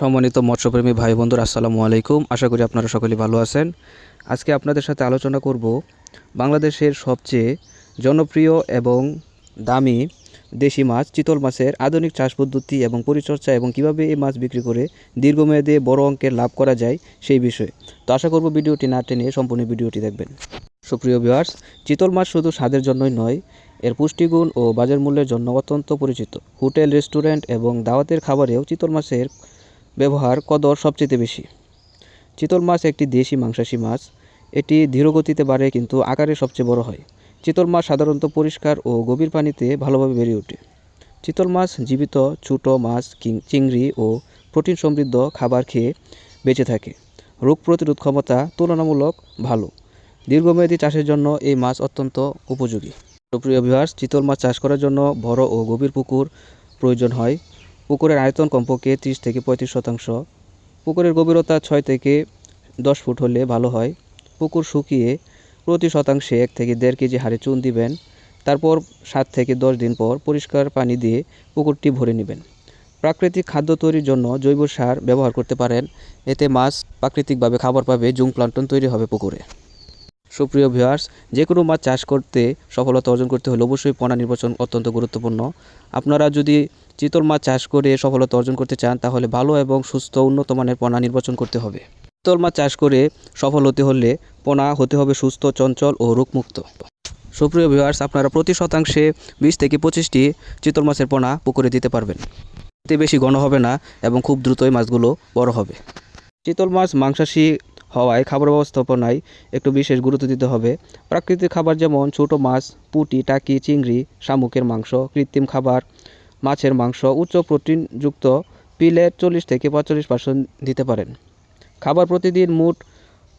সম্মানিত মৎস্যপ্রেমী ভাই বন্ধুরা, আসসালামু আলাইকুম। আশা করি আপনারা সকলেই ভালো আছেন। আজকে আপনাদের সাথে আলোচনা করব বাংলাদেশের সবচেয়ে জনপ্রিয় এবং দামি দেশি মাছ, চিতল মাছের আধুনিক চাষ পদ্ধতি এবং পরিচর্যা এবং কীভাবে এই মাছ বিক্রি করে দীর্ঘমেয়াদে বড় অঙ্কের লাভ করা যায় সেই বিষয়ে। তো আশা করব ভিডিওটি না টেনে সম্পূর্ণ ভিডিওটি দেখবেন। সুপ্রিয় ভিউয়ার্স, চিতল মাছ শুধু স্বাদের জন্যই নয়, এর পুষ্টিগুণ ও বাজার মূল্যের জন্য অত্যন্ত পরিচিত। হোটেল, রেস্টুরেন্ট এবং দাওয়াতের খাবারেও চিতল মাছের ব্যবহার কদর সবচেয়ে বেশি। চিতল মাছ একটি দেশি মাংসাশী মাছ। এটি ধীরগতিতে বাড়ে কিন্তু আকারে সবচেয়ে বড় হয়। চিতল মাছ সাধারণত পরিষ্কার ও গভীর পানিতে ভালোভাবে বেড়ে ওঠে। চিতল মাছ জীবিত ছোট মাছ চিংড়ি ও প্রোটিন সমৃদ্ধ খাবার খেয়ে বেঁচে থাকে। রোগ প্রতিরোধ ক্ষমতা তুলনামূলক ভালো। দীর্ঘমেয়াদী চাষের জন্য এই মাছ অত্যন্ত উপযোগী। প্রিয় বিহার চিতল মাছ চাষ করার জন্য বড় ও গভীর পুকুর প্রয়োজন হয়। পুকুরের আয়তন কমপক্ষে ত্রিশ থেকে পঁয়ত্রিশ শতাংশ। পুকুরের গভীরতা ছয় থেকে দশ ফুট হলে ভালো হয়। পুকুর শুকিয়ে প্রতি শতাংশে এক থেকে দেড় কেজি হারে চুন দিবেন। তারপর সাত থেকে দশ দিন পর পরিষ্কার পানি দিয়ে পুকুরটি ভরে নেবেন। প্রাকৃতিক খাদ্য তৈরির জন্য জৈব সার ব্যবহার করতে পারেন। এতে মাছ প্রাকৃতিকভাবে খাবার পাবে, জুম প্লান্টন তৈরি হবে পুকুরে। সুপ্রিয় ভিউয়ার্স যে কোনো মাছ চাষ করতে সফলতা অর্জন করতে হলে অবশ্যই পোনা নির্বাচন অত্যন্ত গুরুত্বপূর্ণ। আপনারা যদি চিতল মাছ চাষ করে সফলতা অর্জন করতে চান, তাহলে ভালো এবং সুস্থ উন্নত মানের পোনা নির্বাচন করতে হবে। চিতল মাছ চাষ করে সফল হতে হলে পোনা হতে হবে সুস্থ, চঞ্চল ও রোগমুক্ত। সুপ্রিয় ভিউয়ার্স আপনারা প্রতি শতাংশে বিশ থেকে পঁচিশটি চিতল মাছের পোনা পুকুরে দিতে পারবেন। এতে বেশি ঘন হবে না এবং খুব দ্রুতই মাছগুলো বড় হবে। চিতল মাছ মাংসাশী হওয়ায় খাবার ব্যবস্থাপনায় একটু বিশেষ গুরুত্ব দিতে হবে। প্রাকৃতিক খাবার যেমন ছোট মাছ, পুঁটি, টাকি, চিংড়ি, শামুকের মাংস, কৃত্রিম খাবার, মাছের মাংস, উচ্চ প্রোটিনযুক্ত পিলেট চল্লিশ থেকে পঁয়তাল্লিশ পার্সেন্ট দিতে পারেন। খাবার প্রতিদিন মোট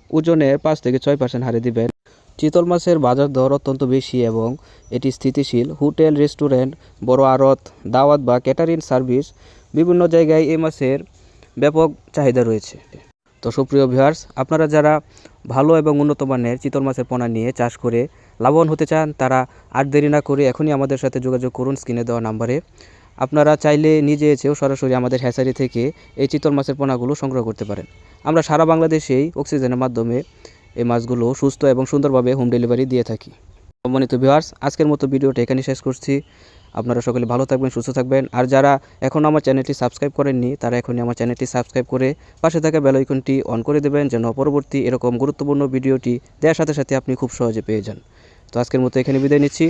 ওজনের পাঁচ থেকে ছয় পার্সেন্ট হারে দিবেন। চিতল মাছের বাজার দর অত্যন্ত বেশি এবং এটি স্থিতিশীল। হোটেল, রেস্টুরেন্ট, বড় আড়ত, দাওয়াত বা ক্যাটারিং সার্ভিস বিভিন্ন জায়গায় এই মাছের ব্যাপক চাহিদা রয়েছে। তো সুপ্রিয় ভিউয়ার্স আপনারা যারা ভালো এবং উন্নত মানের চিতল মাছের পোনা নিয়ে চাষ করে লাভবান হতে চান, তারা আর দেরি না করে এখনই আমাদের সাথে যোগাযোগ করুন স্ক্রিনে দেওয়া নাম্বারে। আপনারা চাইলে নিজে এসেও সরাসরি আমাদের হ্যাচারি থেকে এই চিতল মাছের পোনাগুলো সংগ্রহ করতে পারেন। আমরা সারা বাংলাদেশেই অক্সিজেনের মাধ্যমে এই মাছগুলো সুস্থ এবং সুন্দরভাবে হোম ডেলিভারি দিয়ে থাকি। সম্মানিত ভিউয়ার্স আজকের মতো ভিডিওটা এখানে শেষ করছি। আপনারা সকলে ভালো থাকবেন, সুস্থ থাকবেন। আর যারা এখন আমার চ্যানেলটি সাবস্ক্রাইব করেননি, তারা এখনই আমার চ্যানেলটি সাবস্ক্রাইব করে পাশে থাকা বেল আইকনটি অন করে দেবেন, যেন পরবর্তী এরকম গুরুত্বপূর্ণ ভিডিওটি দেওয়ার সাথে সাথে আপনি খুব সহজে পেয়ে যান। তো আজকের মতো এখানে বিদায় নিচ্ছি।